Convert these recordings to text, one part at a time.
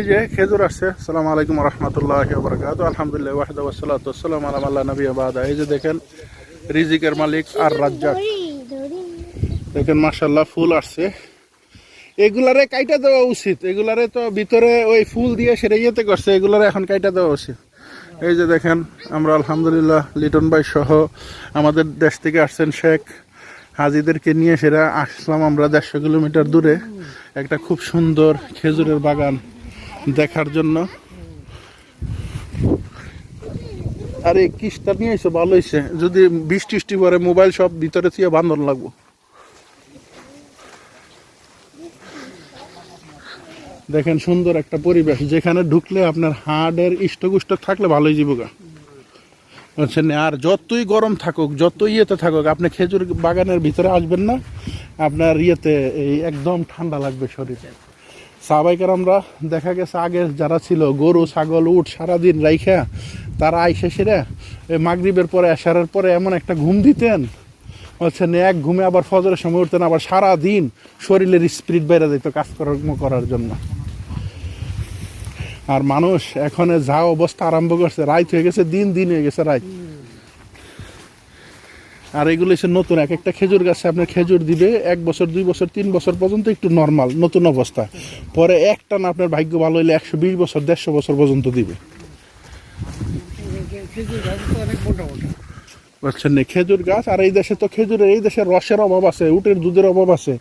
এই যে খেজুর আসছে সালাম আলাইকুম রহমতুল্লাহ বরকাত আলহামদুলিল্লাহ ওয়াহদা ওয়াসালাত আসসালাম আলাম আল্লাহ নবী আবাদা এই যে দেখেন, রিজিকের মালিক আর রাজ্জাক। দেখেন মাশাল্লাহ ফুল আসছে। এগুলারে কাইটা দেওয়া উচিত। এগুলারে তো ভিতরে ওই ফুল দিয়ে সেটা ইয়েতে করছে, এগুলারে এখন কাইটা দেওয়া উচিত। এই যে দেখেন, আমরা আলহামদুলিল্লাহ লিটন ভাই সহ আমাদের দেশ থেকে আসছেন শেখ হাজিদেরকে নিয়ে সেরা। আসলাম আমরা দেড়শো কিলোমিটার দূরে। একটা খুব সুন্দর খেজুরের বাগান। দেখার জন্য। আরে, কিস্তা নিয়ে এসে ভালো হয়েছে যদি বৃষ্টি টিষ্টি পরে মোবাইল সব ভিতরে থেকে বান্ধন লাগবো। দেখেন সুন্দর একটা পরিবেশ, যেখানে ঢুকলে আপনার হাড়ের ইষ্টকুষ্ট থাকলে ভালোই জীবিকা বুঝছেন আর যতই গরম থাকুক যত ইয়েতে থাকুক, আপনি খেজুর বাগানের ভিতরে আসবেন না, আপনার ইয়েতে এই একদম ঠান্ডা লাগবে শরীরে। সাবাইকার আমরা দেখা গেছে আগে যারা ছিল, গরু, ছাগল উঠ সারাদিন রাইখা, তারা আইসে এই মাগরিবের পরে আসারের পরে এমন একটা ঘুম দিতেন। হচ্ছেন এক ঘুমে আবার ফজরের সময় উঠতেন, আবার সারা দিন শরীরের স্পিরিট বাইরে যেত কাজকর্ম করার জন্য। আর মানুষ এখন যা অবস্থা আরম্ভ করছে, রাইত হয়ে গেছে, দিন দিন হয়ে গেছে রাইত। আর এগুলো নতুন, এক একটা খেজুর গাছে আপনার খেজুর দিবে, এক বছর, দুই বছর, তিন বছর পর্যন্ত একটু নর্মাল নতুন অবস্থা। পরে একটা না আপনার ভাগ্য ভালো হলে একশো বিশ বছর, দেড়শো বছর পর্যন্ত দিবে। বুঝছেন না? খেজুর গাছ, আর এই দেশে তো খেজুরের, এই দেশে রসের অভাব আছে, উটের দুধের অভাব আছে।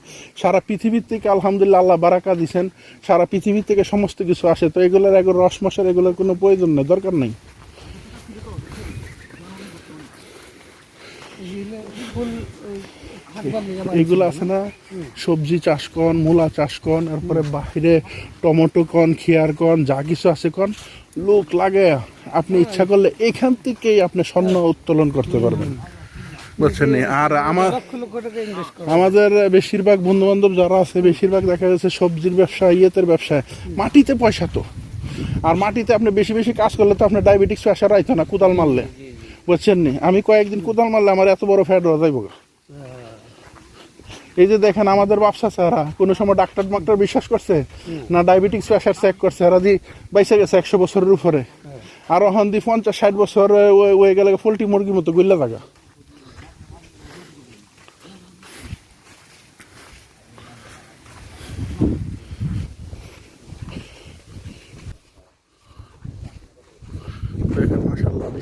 সারা পৃথিবীর থেকে আলহামদুলিল্লাহ আল্লাহ বারাকা দিছেন, সারা পৃথিবীর থেকে সমস্ত কিছু আসে। তো এগুলোর এগুলো রস মশার এগুলোর কোনো প্রয়োজন নেই, দরকার নেই। এগুলো আছে না? সবজি চাষ কন মূলা চাষ কন এরপরে বাইরে টমেটো কন খেয়ার কন যা কিছু আছে কন লোক লাগে। আপনি ইচ্ছা করলে এখান থেকেই আপনি স্বর্ণ উত্তোলন করতে পারবেন। বুঝছেন আর আমার আমাদের বেশিরভাগ বন্ধু বান্ধব যারা আছে বেশিরভাগ দেখা যাচ্ছে সবজির ব্যবসা ইয়েতের ব্যবসায় মাটিতে পয়সা তো। আর মাটিতে আপনি বেশি বেশি কাজ করলে তো আপনার ডায়াবেটিক্স প্রেশার আইতো না কোদাল মারলে। বুঝছেন নি? আমি কয়েকদিন কোদাল মারলে আমার এত বড় ফ্যাট হওয়া যাইব গা। এই যে দেখেন আমাদের ব্যবসা স্যারা কোনো সময় ডাক্তার ডাক্তার বিশ্বাস করছে? না ডায়াবেটিক্স প্রেশার চেক করছে? এরা দি বাইসে গেছে একশো বছরের উপরে। আর ওখান দি পঞ্চাশ ষাট বছর হয়ে গেলে পোলট্রি মুরগির মতো গুল্লা থাকা দেখেন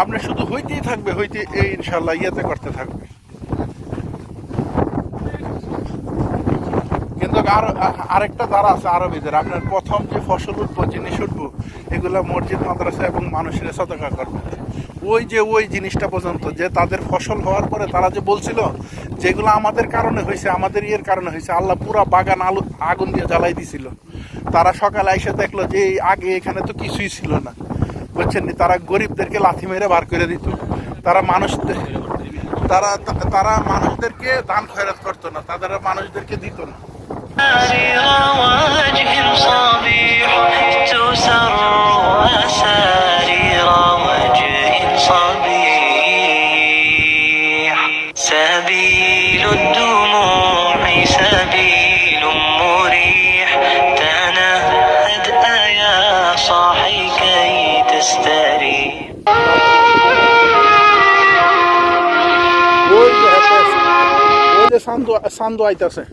আপনি শুধু হইতেই থাকবে হইতে এই ইনশাল্লাহ ইয়েতে করতে থাকবে। কিন্তু আর, আরেকটা দ্বারা আছে আরবিদের, আপনার প্রথম যে ফসল উঠবো জিনিস উঠবো, এগুলো মসজিদ, মাদ্রাসা এবং মানুষের সতকা করবে। ওই যে ওই জিনিসটা পর্যন্ত, যে তাদের ফসল হওয়ার পরে তারা যে বলছিল, যেগুলো আমাদের কারণে হয়েছে, আমাদের ইয়ের কারণে হয়েছে, আল্লাহ পুরা বাগান আলু, আগুন দিয়ে জ্বালাই দিছিল। তারা সকালে এসে দেখল যে আগে এখানে তো কিছুই ছিল না। বুঝছেন নি? তারা গরিবদেরকে লাথি মেরে বার করে দিত তারা মানুষদের তারা তারা মানুষদেরকে দান খয়রাত করতো না তারা মানুষদেরকে দিত না سرير وجه صبيح تسر وسارير وجه صبيح سبيل الدموع সান্দু সান্দু আইতাছে।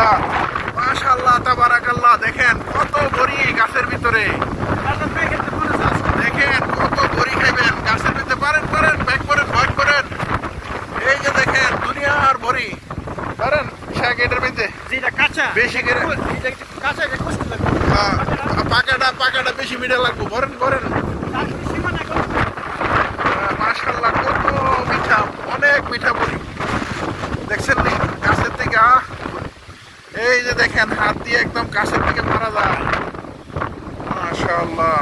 মাশাল্লাহ মাশাল্লাহ তাবারাকাল্লাহ দেখেন কত বড়ি গাছের ভিতরে। দেখেন কত বড়ি খাইবেন। গাছের ভিতরে পারেন পারেন ব্যাক করেন ভয় করেন। এই যে দেখেন দুনিয়া দুনিয়ার বড়ি। পারেন? শাক এটার ভিতরে। বেশি করে। হ্যাঁ, পাকাটা পাকাটা বেশি মিঠা লাগবো। ভরেন ভরেন। দেখেন, হাত দিয়ে একদম কাছের দিকে মারা যায়। মাশাল্লাহ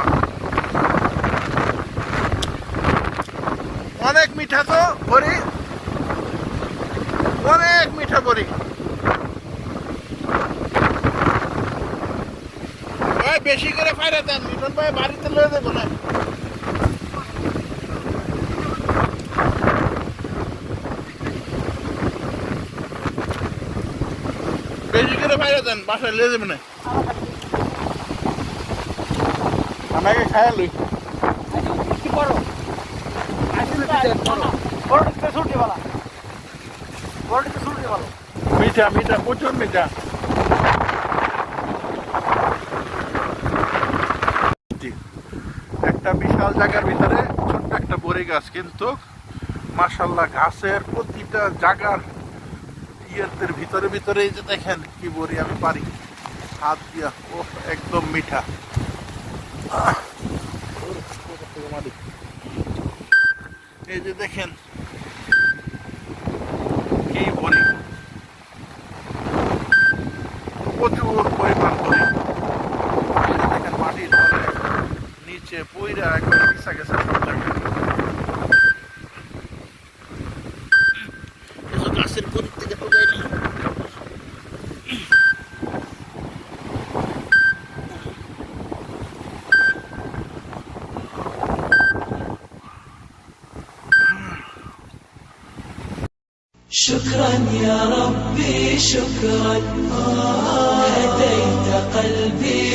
অনেক মিঠা তো, বড়ি? অনেক মিঠা বড়ি। বেশি করে ফাইরা দেন মিটন ভাই বাড়িতে লয়ে দেবো না বেশি বাসায় বড় মিঠা মিঠা, প্রচুর মিঠা। একটা বিশাল জায়গার ভিতরে ছোট্ট একটা বড়ি গাছ কিন্তু মাশাল্লাহ গাছের প্রতিটা জায়গার ইয়ের ভিতরে ভিতরে এই যে দেখেন কি বড়ি আমি পারি। হাত দিয়া ও একদম মিঠা। এই যে দেখেন কি বড়ি। প্রচুর পরিমাণ বড়ি। দেখেন মাটির নিচে পইরা একদম গেছে। شكرا يا ربي شكرا. هديت قلبي